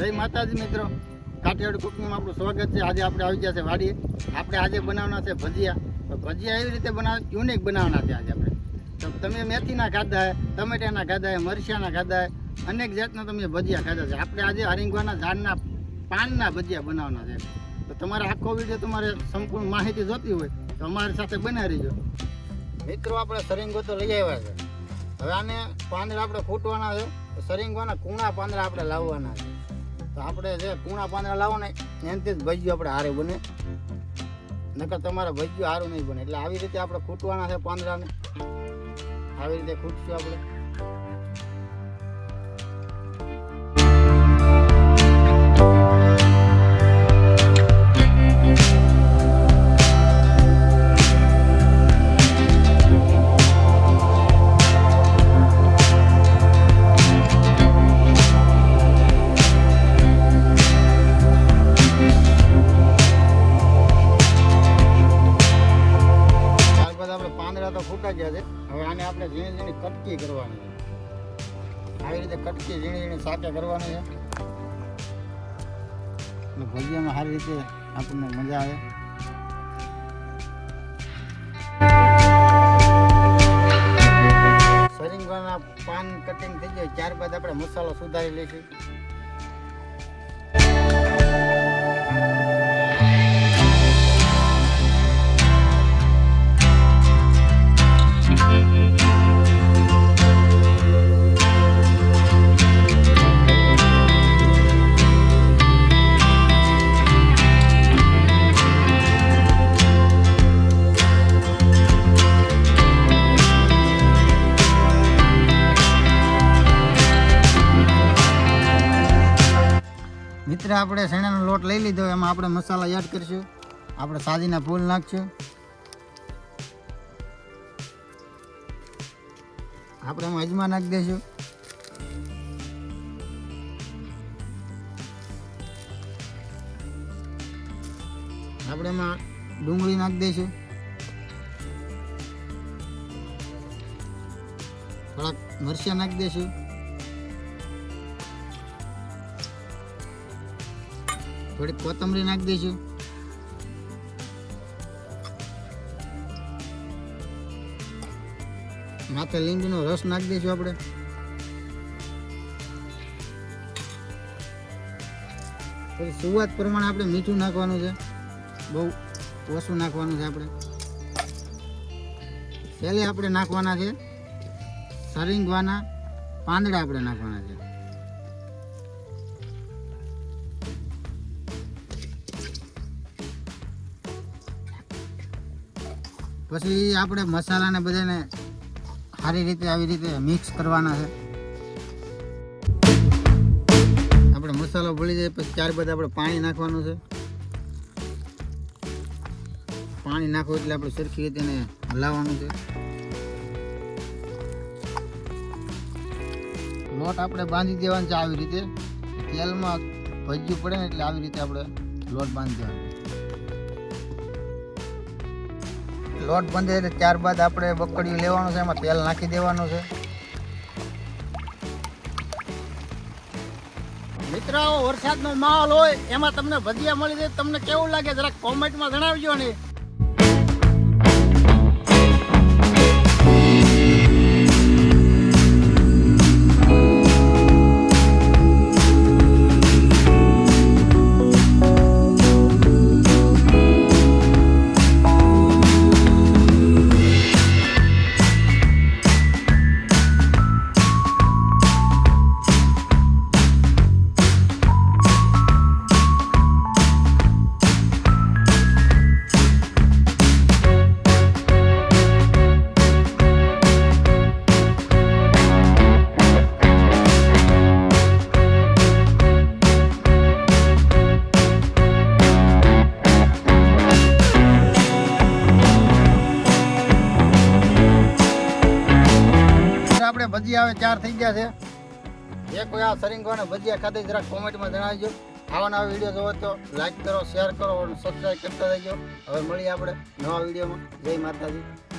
જય માતાજી મિત્રો. કાઠિયાવાડ કુકિંગમાં આપણું સ્વાગત છે. આજે આપણે આવી ગયા છે વાડીએ. આપણે આજે બનાવવાના છે ભજીયા. ભજીયા એવી રીતે બનાવ યુનિક બનાવવાના છે આજે આપણે. તો તમે મેથીના ખાધા ટમેટાના ખાધા મરચાના ખાધા અનેક જાતના તમે ભજીયા ખાધા છે. આપણે આજે હરિંગવાના ઝાડના પાનના ભજીયા બનાવવાના છે. તો તમારે આખો વીડિયો તમારે સંપૂર્ણ માહિતી જોતી હોય તો અમારી સાથે બનાવી રહીજો. મિત્રો, આપણે સરિંગો તો લઈ આવ્યા છે. હવે આને પાંદડા આપણે ફૂટવાના છે. તો સરિંગોના કૂણા પાંદડા આપણે લાવવાના છે. તો આપણે જે કૂણા પાંદડા લાવવાના એનાથી જ ભજ્યું આપણે હારે બને. નકર તમારે ભજ્યું હારું નહીં બને. એટલે આવી રીતે આપણે ખૂટવાના છે પાંદડાને આવી રીતે ખૂટશું આપણે. પાંદડા ગયા છે. હવે આને આપણે ઝીણી ઝીણી કટકી કરવાની છે. આવી રીતે કટકી ઝીણી ઝીણી સાકે કરવાની છે. ભજીયામાં સારી રીતે આપણને મજા આવે. સરિંગવાના પાન કટિંગ થઈ જાય ત્યારબાદ આપણે મસાલો સુધારી લઈશું. મિત્ર, આપણે શેણાનો લોટ લઈ લીધો, એમાં આપણે મસાલા એડ કરીશું. આપણે સાદીના ફૂલ નાખશું. આપણે એમાં અજમા નાખી દઈશું. આપણે એમાં ડુંગળી નાખી દઈશું. થોડાક મરચાં નાખી દઈશું. થોડીક કોથમરી નાખી દઈશું. માથે લીંબુનો રસ નાખી દઈશું આપણે. પછી સુવાદ પ્રમાણે આપણે મીઠું નાખવાનું છે. બહુ ઓછું નાખવાનું છે આપણે. પહેલે આપણે નાખવાના છે. સરિંગવાના પાંદડા આપણે નાખવાના છે. પછી આપણે મસાલાને બધાને સારી રીતે આવી રીતે મિક્સ કરવાના છે. આપણે મસાલો ભળી જાય પછી ત્યારબાદ આપણે પાણી નાખવાનું છે. પાણી નાખવું એટલે આપણે સરખી રીતે એને હલાવવાનું છે. લોટ આપણે બાંધી દેવાનો છે આવી રીતે. તેલમાં ભજ્યું પડે ને એટલે આવી રીતે આપણે લોટ બાંધી દેવાનો લોટ બંધે એટલે ત્યારબાદ આપણે બકડીયું લેવાનું છે, એમાં તેલ નાખી દેવાનું છે. મિત્રો, વરસાદનો માહોલ હોય, એમાં તમને ભજીયા મળી જાય તમને કેવું લાગે? જરાક કોમેન્ટમાં જણાવજો ને. ભજીયા હવે ચાર થઈ ગયા છે. જે કોઈ આ સરિંગોને ભજીયા ખાતે જરાક કોમેન્ટમાં જણાવજો. આવા નવા વીડિયો જોવો તો લાઈક કરો શેર કરો અને સબસ્ક્રાઈબ કરતા રહેજો. હવે મળીએ આપણે નવા વિડીયોમાં. જય માતાજી.